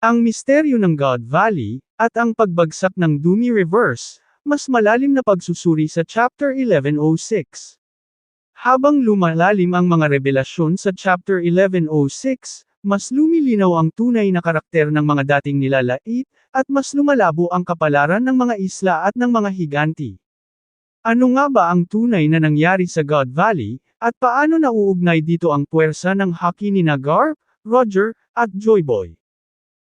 Ang misteryo ng God Valley, at ang pagbagsak ng Dumi Reverse, mas malalim na pagsusuri sa Chapter 1106. Habang lumalalim ang mga revelasyon sa Chapter 1106, mas lumilinaw ang tunay na karakter ng mga dating nilalait, at mas lumalabo ang kapalaran ng mga isla at ng mga higanti. Ano nga ba ang tunay na nangyari sa God Valley, at paano nauugnay dito ang puwersa ng hockey ni Nagar, Roger, at Joyboy?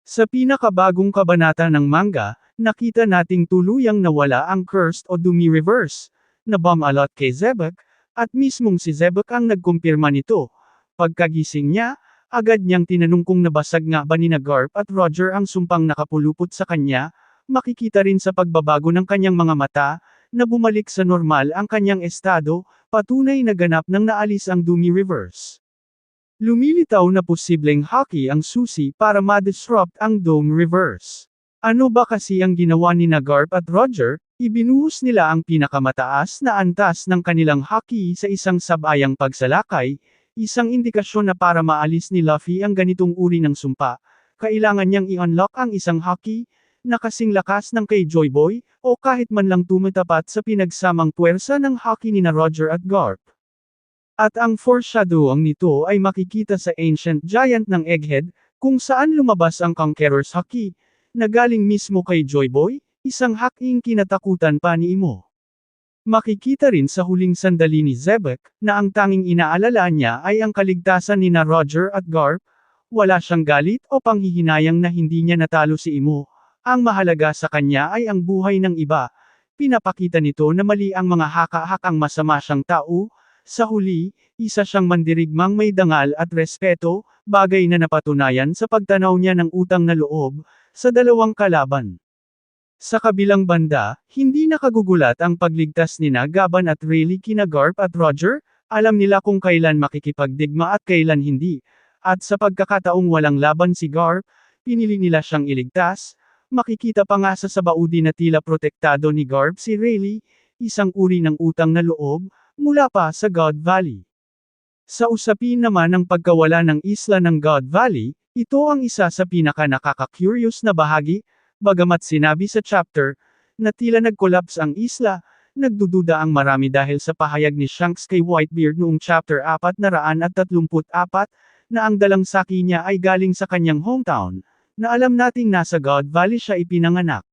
Sa pinakabagong kabanata ng manga, nakita nating tuluyang nawala ang cursed o dumi reverse, na bumalot kay Zebek, at mismong si Zebek ang nagkumpirma nito. Pagkagising niya, agad niyang tinanong kung nabasag nga ba ni Garp at Roger ang sumpang nakapulupot sa kanya, makikita rin sa pagbabago ng kanyang mga mata, na bumalik sa normal ang kanyang estado, patunay na ganap nang naalis ang dumi reverse. Lumilitaw na posibleng hockey ang susi para ma-disrupt ang dome reverse. Ano ba kasi ang ginawa ni Nagarp at Roger? Ibinuhos nila ang pinakamataas na antas ng kanilang hockey sa isang sabayang pagsalakay, isang indikasyon na para maalis ni Luffy ang ganitong uri ng sumpa, kailangan niyang i-unlock ang isang hockey, na kasing lakas ng kay Joyboy, o kahit man lang tumatapat sa pinagsamang puwersa ng hockey ni na Roger at Garp. At ang foreshadowing nito ay makikita sa Ancient Giant ng Egghead, kung saan lumabas ang Conqueror's Haki, na galing mismo kay Joyboy, isang haking kinatakutan pa ni Imo. Makikita rin sa huling sandali ni Zebek, na ang tanging inaalala niya ay ang kaligtasan ni na Roger at Garp, wala siyang galit o panghihinayang na hindi niya natalo si Imo. Ang mahalaga sa kanya ay ang buhay ng iba. Pinapakita nito na mali ang mga haka-hakang masama siyang tao, sa huli, isa siyang mandirigmang may dangal at respeto, bagay na napatunayan sa pagtanaw niya ng utang na loob, sa dalawang kalaban. Sa kabilang banda, hindi nakagugulat ang pagligtas ni Gaban at Rayleigh kina Garp at Roger, alam nila kung kailan makikipagdigma at kailan hindi. At sa pagkakataong walang laban si Garp, pinili nila siyang iligtas, makikita pa nga sa sabaudi na tila protektado ni Garp si Rayleigh, isang uri ng utang na loob, mula pa sa God Valley. Sa usapin naman ng pagkawala ng isla ng God Valley, ito ang isa sa pinaka nakaka-curious na bahagi, bagamat sinabi sa chapter, na tila nag-collapse ang isla, nagdududa ang marami dahil sa pahayag ni Shanks kay Whitebeard noong chapter 434, na ang dalang saki niya ay galing sa kanyang hometown, na alam nating nasa God Valley siya ipinanganak.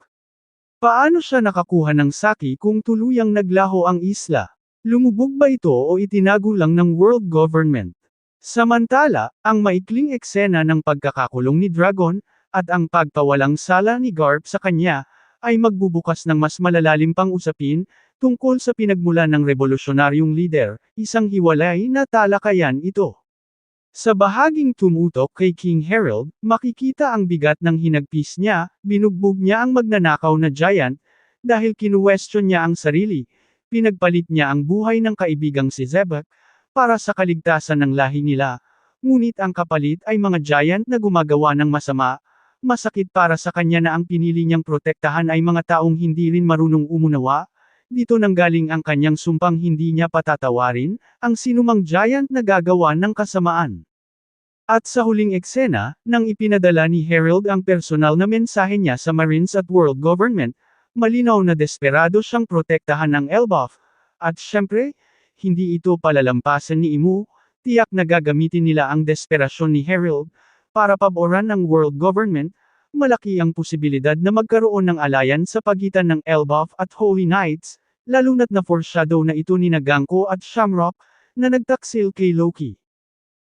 Paano siya nakakuha ng saki kung tuluyang naglaho ang isla? Lumubog ba ito o itinago lang ng world government? Samantala, ang maikling eksena ng pagkakakulong ni Dragon, at ang pagpawalang sala ni Garp sa kanya, ay magbubukas ng mas malalalim pang usapin, tungkol sa pinagmulan ng revolusyonaryong leader, isang hiwalay na talakayan ito. Sa bahaging tumutok kay King Harold, makikita ang bigat ng hinagpis niya, binugbog niya ang magnanakaw na giant, dahil kinuwestiyon niya ang sarili, pinagpalit niya ang buhay ng kaibigang si Zebek, para sa kaligtasan ng lahi nila. Ngunit ang kapalit ay mga giant na gumagawa ng masama, masakit para sa kanya na ang pinili niyang protektahan ay mga taong hindi rin marunong umunawa, dito nanggaling ang kanyang sumpang hindi niya patatawarin, ang sinumang giant na gagawa ng kasamaan. At sa huling eksena, nang ipinadala ni Harold ang personal na mensahe niya sa Marines at World Government, malinaw na desperado siyang protektahan ng Elbaf. At syempre, hindi ito palalampasan ni Imu, tiyak na gagamitin nila ang desperasyon ni Harold, para paboran ng world government, malaki ang posibilidad na magkaroon ng alayan sa pagitan ng Elbaf at Holy Knights, lalo na't na foreshadow na ito ni Naganko at Shamrock, na nagtaksil kay Loki.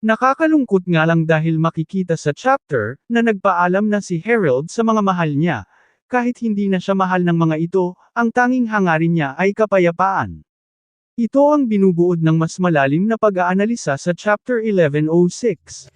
Nakakalungkot nga lang dahil makikita sa chapter, na nagpaalam na si Harold sa mga mahal niya, kahit hindi na siya mahal ng mga ito, ang tanging hangarin niya ay kapayapaan. Ito ang binubuod ng mas malalim na pag-aanalisa sa chapter 1106.